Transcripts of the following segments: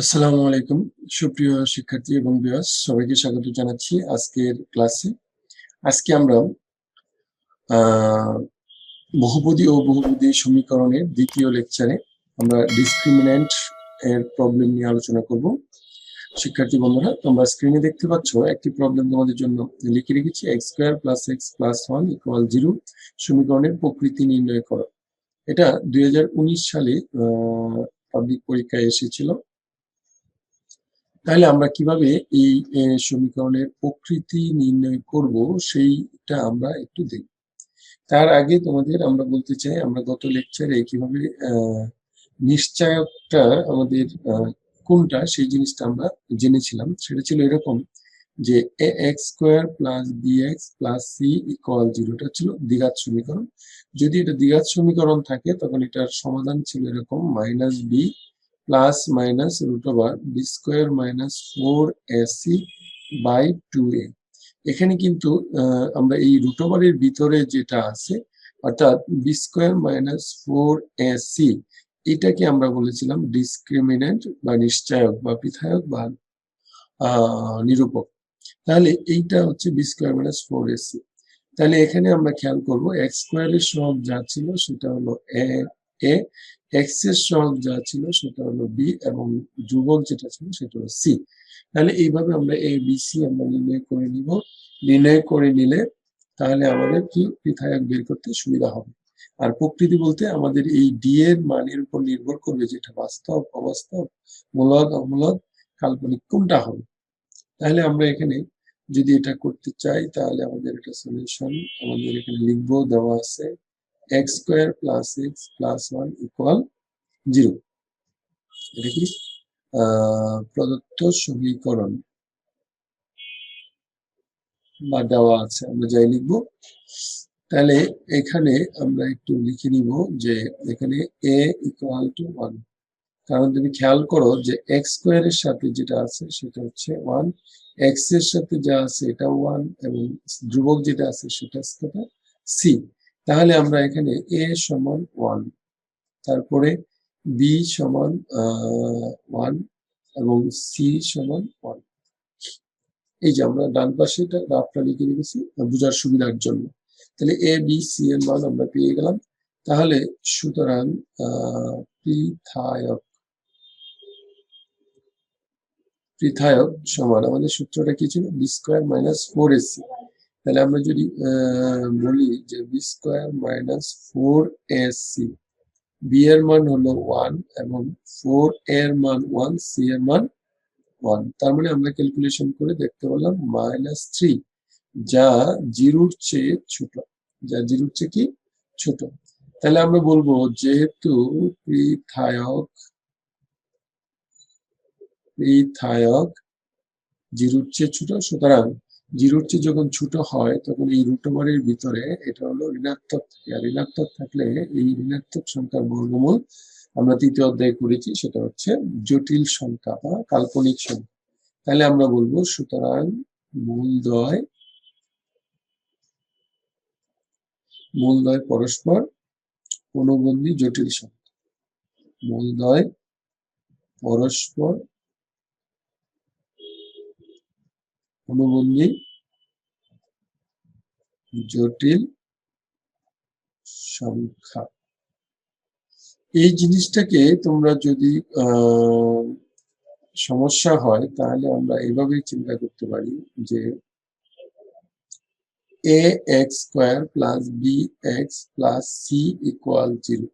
আসসালামু আলাইকুম, সুপ্রিয় শিক্ষার্থী এবং বিয়াস সবাইকে স্বাগত জানাচ্ছি আজকের ক্লাসে আজকে আমরা বহুপদী ও বহুপদী সমীকরণের দ্বিতীয় লেকচারে আমরা ডিসক্রিমিনেন্ট এর প্রবলেম নিয়ে আলোচনা করব। শিক্ষার্থী বন্ধুরা, তোমরা স্ক্রিনে দেখতে পাচ্ছ, একটি প্রবলেম তোমাদের জন্য লিখে রেখেছি X square plus X plus one equal zero সমীকরণের প্রকৃতি নির্ণয় করো। এটা দুই হাজার উনিশ সালে পাবলিক পরীক্ষায় এসেছিল। তাহলে আমরা কীভাবে এই সমীকরণের প্রকৃতি নির্ণয় করব সেইটা আমরা একটু দেখব। তার আগে তোমাদের আমরা বলতে চাই, আমরা গত লেকচারে কীভাবে নিশ্চয়কটা আমাদের কোনটা সেই জিনিসটা আমরা জেনেছিলাম। সেটা ছিল এরকম যে A X square plus B X plus C equal জিরোটা ছিল দ্বিঘাত সমীকরণ। যদি এটা দ্বিঘাত সমীকরণ থাকে তখন এটার সমাধান ছিল এরকম minus B plus minus root over B square minus four AC by two A এখানে কিন্তু আমরা এই রুট ওভারের ভিতরে যেটা আছে, অর্থাৎ B square minus four AC এটাকে আমরা বলেছিলাম ডিসক্রিমিনেন্ট বা নিশ্চয়ক বা পিথায়ক বা নিরূপক। তাহলে এইটা হচ্ছে B square minus four AC তাহলে এখানে আমরা খেয়াল করব এক্স স্কোয়ারের সহগ যা ছিল সেটা হলো এ এ এক্সের সহগ যা ছিল সেটা হলো বি এবং যুবক যেটা ছিল সেটা হলো সি তাহলে এইভাবে আমরা এ বি সি আমরা নির্ণয় করে নিব। নির্ণয় করে নিলে তাহলে আমাদের কি পৃথায়ক বের করতে সুবিধা হবে। আর প্রকৃতি বলতে আমাদের এই ডি এর মানের উপর নির্ভর করবে যেটা বাস্তব, অবাস্তব মূলক অমূলক কাল্পনিক কোনটা হবে। তাহলে আমরা এখানে যদি এটা করতে চাই তাহলে আমাদের এটা সলিউশন আমাদের এখানে লিখব, দেওয়া আছে। X square plus X plus one equal zero এটা কি? প্রদত্ত সমীকরণ বা দেওয়া আছে, আমরা যাই লিখব। তাহলে এখানে আমরা একটু লিখে নিব যে এখানে এ ইকুয়াল টু ওয়ান কারণ তুমি খেয়াল করো যে এক্স স্কোয়ারের সাথে যেটা আছে সেটা হচ্ছে ওয়ান এক্সের সাথে যা আছে এটা ওয়ান এবং ধ্রুবক যেটা আছে সেটা হচ্ছে সি তাহলে আমরা এখানে এ সমান ওয়ান তারপরে বি সমান ওয়ান এবং সি সমান ওয়ান এই যে আমরা ডান পাশে এটা গ্রাফটা লিখে রেখেছি বোঝার সুবিধার জন্য। তাহলে এ বি সি এর মান আমরা পেয়ে গেলাম। তাহলে সুতরাং পৃথায়ক পৃথায়ক সমান, আমাদের সূত্রটা কি ছিল? B square minus four AC তাহলে আমরা যদি বলি যে B square minus four AC B এর মান হলো ওয়ান এবং ফোর এর মান ওয়ান সি এর মান ওয়ান তার মানে আমরা ক্যালকুলেশন করে দেখতে পেলাম মাইনাস থ্রি যা জিরোর চেয়ে ছোট। যা জিরোর চেয়ে কি? ছোট। তাহলে আমরা বলব যেহেতু পৃথায়ক পৃথায়ক জিরোর চেয়ে ছোট, সুতরাং জিরোর চেয়ে যখন ছোট হয়, তখন এই রুট ওভারের ভিতরে এটা হলো ঋণাত্মক থাকে। আর ঋণাত্মক থাকলে এই ঋণাত্মক সংখ্যার বর্গমূল আমরা তৃতীয় অধ্যায় করেছি, সেটা হচ্ছে জটিল সংখ্যা বা কাল্পনিক সংখ্যা। তাহলে আমরা বলব, সুতরাং মূলদয় মূলদয় পরস্পর অনুবন্ধী জটিল সংখ্যা। মূলদয় পরস্পর অনুবন্ধী, জটিল সংখ্যা। এই জিনিসটাকে তোমরা যদি সমস্যা হয়, তাহলে আমরা এভাবেই চিন্তা করতে পারি যে A X square plus B X plus C equal zero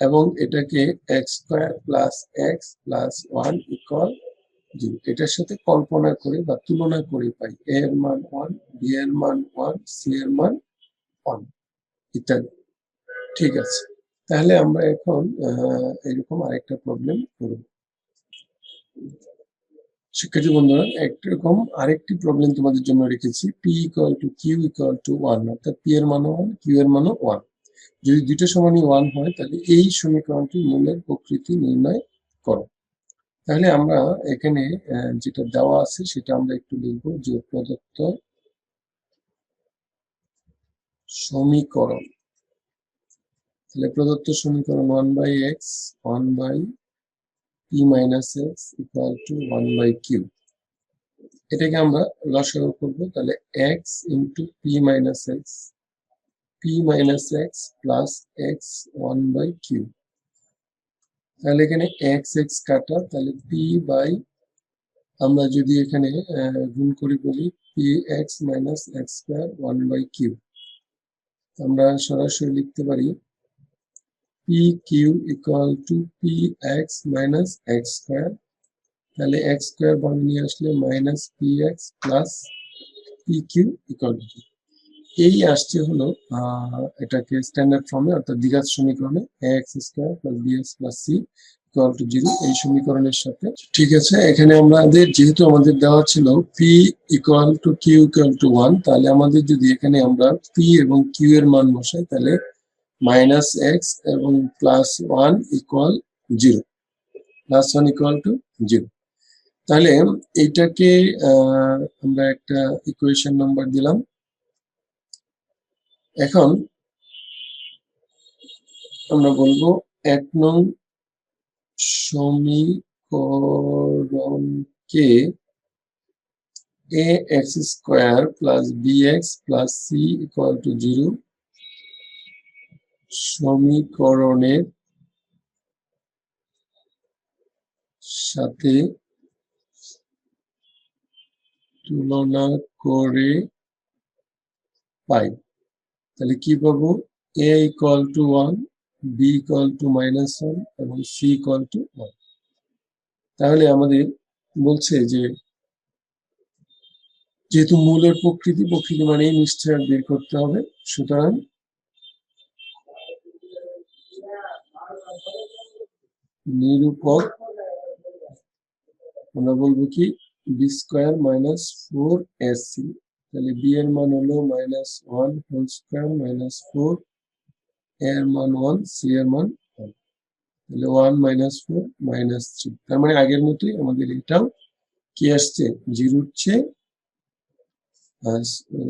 এবং এটাকে X square plus X plus one equal এটার সাথে কল্পনা করে বা তুলনা করে পাই। এ এর মান ওয়ান বি এর মান ওয়ান সি এর মান ওয়ান ইত্যাদি। ঠিক আছে। তাহলে আমরা এখন এরকম আরেকটা প্রবলেম করব। শিক্ষার্থী বন্ধুরা, একরকম আরেকটি প্রবলেম তোমাদের জন্য রেখেছি। P equal to Q equal to one অর্থাৎ পি এর মানও ওয়ান কিউ এর মানও ওয়ান যদি দুটো সমানই ওয়ান হয়, তাহলে এই সমীকরণটি মূলের প্রকৃতি নির্ণয় করো। তাহলে আমরা এখানে যেটা দেওয়া আছে সেটা আমরা একটু লিখব যে প্রদত্ত সমীকরণ। তাহলে প্রদত্ত সমীকরণ one by X one by P minus X equal to one by Q এটাকে আমরা লসাগু করব, তাহলে X into P minus X P minus X plus X one by Q তাহলে এখানে এক্স এক্স কাটা, তাহলে পি বাই, আমরা যদি এখানে গুণ করি বলি P X minus X square one by Q আমরা সরাসরি লিখতে পারি P Q equal to P X minus X square তাহলে এক্স স্কোয়ার বাম নিয়ে আসলে minus P X plus P Q equal to এই আসছে হলো এটাকে স্ট্যান্ডার্ড ফর্মে অর্থাৎ দ্বিঘাত সমীকরণে X square plus B X plus C equal to zero এই সমীকরণের সাথে। ঠিক আছে, এখানে আমাদের, যেহেতু আমাদের দেওয়া ছিল P equal to Q equal to one তাহলে আমাদের যদি এখানে আমরা পি এবং কিউ এর মান বসাই, তাহলে মাইনাস এক্স এবং plus one equal zero plus one equal to zero তাহলে এইটাকে আমরা একটা ইকুয়েশন নাম্বার দিলাম। এখন আমরা বলব এক নং সমীকরণকে A X square plus B X plus C equal to zero সমীকরণের সাথে তুলনা করে পাই। তাহলে কি পাবো A equal to one B equal to minus one এবং সি ইকুয়াল টু ওয়ান তাহলে আমাদের বলছে যে, যেহেতু মূলের প্রকৃতি প্রকৃতি মানেই নিশ্চয় বের করতে হবে, সুতরাং নিরূপক আমরা বলব কি? B square minus four S C তাহলে বি এর মান হলো minus one whole square minus four এর মান ওয়ান সি এর মান ওয়ান তাহলে one minus four minus three তার মানে আগের মতোই আমাদের এটাও কি আসছে? জিরোর চেয়ে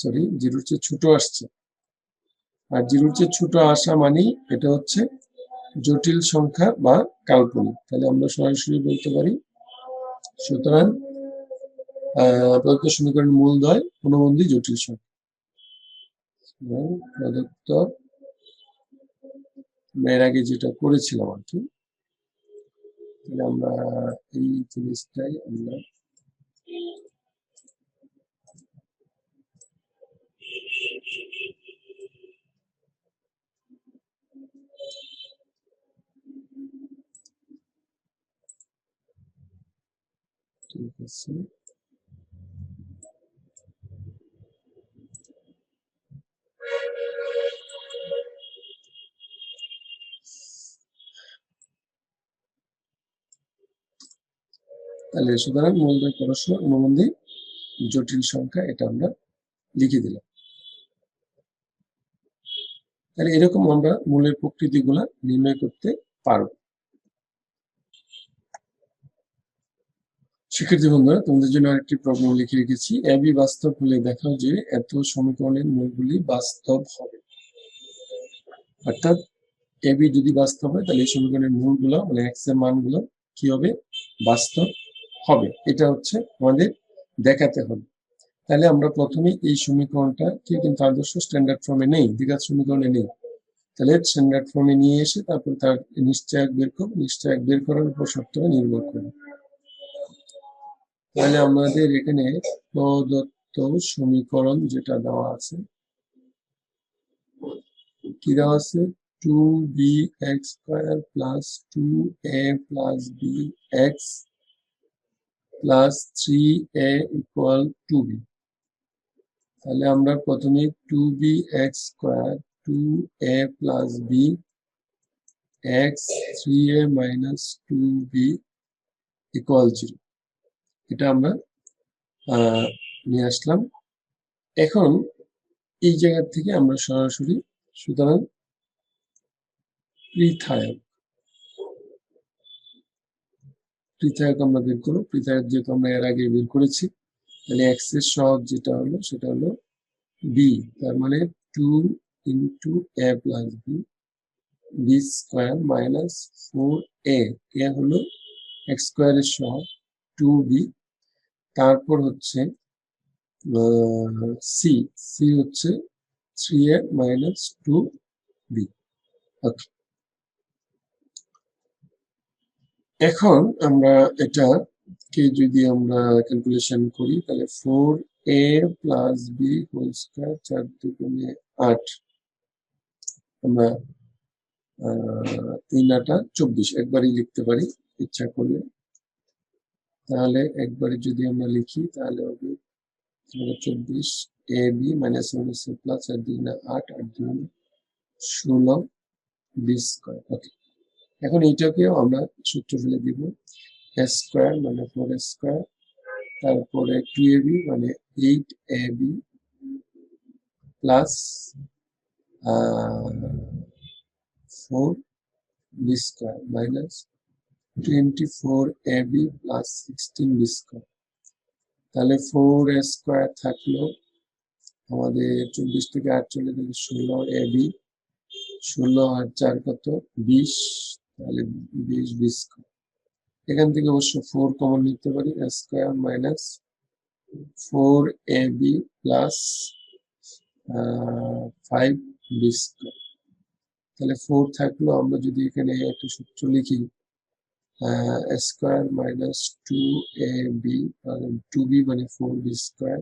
সরি জিরোর চেয়ে ছোট আসছে। আর জিরোর চেয়ে ছোট আসা মানেই এটা হচ্ছে জটিল সংখ্যা বা কাল্পনিক। তাহলে আমরা সরাসরি বলতে পারি, সুতরাং প্রদত্ত সমীকরণের মূলদ্বয় অনুবন্ধী জটিল সংখ্যা। প্রদত্ত এর আগে যেটা করেছিলাম আর কি আমরা এই জিনিসটাই আমরা ঠিক আছে। তাহলে সুতরাং জটিল সংখ্যা, এটা আমরা লিখে দিলাম। তাহলে এরকম আমরা মূলের নির্ণয় করতে পারব। শিক্ষার্থী বন্ধুরা, তোমাদের জন্য আরেকটি প্রবলেম লিখে রেখেছি। এবি বাস্তব হলে দেখাও যে এত সমীকরণের মূলগুলি বাস্তব হবে। অর্থাৎ এবি যদি বাস্তব হয়, তাহলে এই সমীকরণের মূলগুলো মানে এক্সের মানগুলো কি হবে? বাস্তব হবে। এটা হচ্ছে আমাদের দেখাতে হবে। তাহলে আমরা প্রথমে এই সমীকরণটা, কি কিন্তু আদর্শ স্ট্যান্ডার্ড ফর্মে নেই, দ্বিঘাত সমীকরণে নেই। তাহলে স্ট্যান্ডার্ড ফর্মে নিয়ে এসে তারপর তার নিশ্চয়ক বের করব, নিশ্চয়ক বের করার উপর সত্যটা নির্ভর করবে। তাহলে আমাদের এখানে প্রদত্ত সমীকরণ যেটা দেওয়া আছে, কি দেওয়া আছে? Two B X square plus two A plus B X plus three A equal to B তাহলে আমরা প্রথমে two B X square two A plus B X three A minus two B equal zero এটা আমরা নিয়ে আসলাম। এখন এই জায়গা থেকে আমরা সরাসরি, সুতরাং পৃথায়ক পৃথায়ক আমরা বের করব। পৃথায়ক যেহেতু আমরা এর আগে বের করেছি, তাহলে এক্সের সহগ যেটা হলো, সেটা হলো বি তার মানে two into A plus B B square minus four A A হলো এক্স স্কোয়ারের সহ টু বি তারপর হচ্ছে সি সি হচ্ছে three A minus two B okay এখন আমরা এটা কে যদি আমরা ক্যালকুলেশন করি, তাহলে four A plus B whole square চার দুগুণে আট। আমরা তিন আটা চব্বিশ, একবারই লিখতে পারি, ইচ্ছা করলে। তাহলে একবারে যদি আমরা লিখি, তাহলে হবে চব্বিশ A B minus minus plus দুই না আট দুই না ষোলো বি স্কোয়ার ওকে এখন এইটাকেও আমরা সূত্র ফেলে দিব। এস স্কোয়ার মানে ফোর এস স্কোয়ার তারপরে টু এ বি মানে eight A B plus four B square minus twenty four A B plus sixteen B square তাহলে ফোর এ স্কোয়ার থাকল আমাদের চব্বিশ থেকে আট চলে গেলে ষোলো এ বি ষোলো আর চার কত? বিশ। তাহলে বিশ বি স্কোয়ার। এখান থেকে অবশ্য ফোর কমন নিতে পারি square minus four A B plus five B square তাহলে ফোর থাকল, আমরা যদি এখানে একটা সূত্র লিখি square minus two A B two B মানে four B square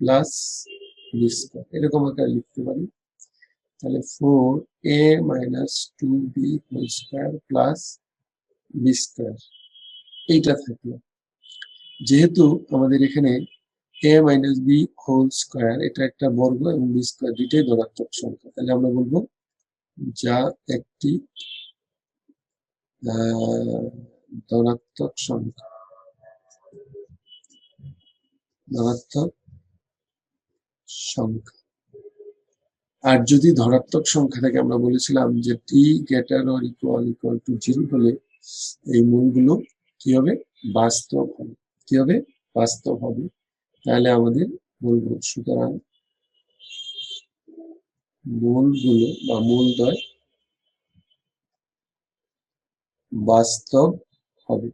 plus B square এরকম আকারে লিখতে পারি। তাহলে four A minus two B whole square plus B square থাকল। যেহেতু আমাদের এখানে A minus B whole square এটা একটা বর্গ এবং বি স্কোয়ার দুইটাই ধনাত্মক সংখ্যা। তাহলে আমরা বলব যা একটি ধনাত্মক সংখ্যা। ধনাত্মক সংখ্যা। আর যদি ধনাত্মক সংখ্যা থাকে, আমরা বলেছিলাম যে T greater or equal equal to zero হলে এই মূলগুলো কি হবে? বাস্তব হবে। কি হবে? বাস্তব হবে। তাহলে আমাদের বলব সুতরাং মূলগুলো বা মূলদ্বয় বাস্তব হবে।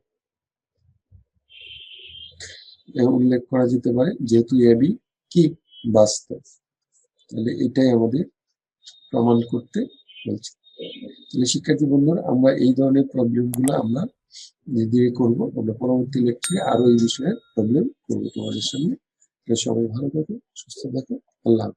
উল্লেখ করা যেতে পারে, যেহেতু এবি কি? বাস্তব। তাহলে এটাই আমাদের প্রমাণ করতে বলছে। তাহলে শিক্ষার্থী বন্ধুরা, আমরা এই ধরনের প্রবলেমগুলো আমরা ধীরে করব। আমরা পরবর্তী লেকচারে আরও এই বিষয়ে প্রবলেম করব তোমাদের সামনে। সবাই ভালো থাকো, সুস্থ থাকো। আল্লাহ।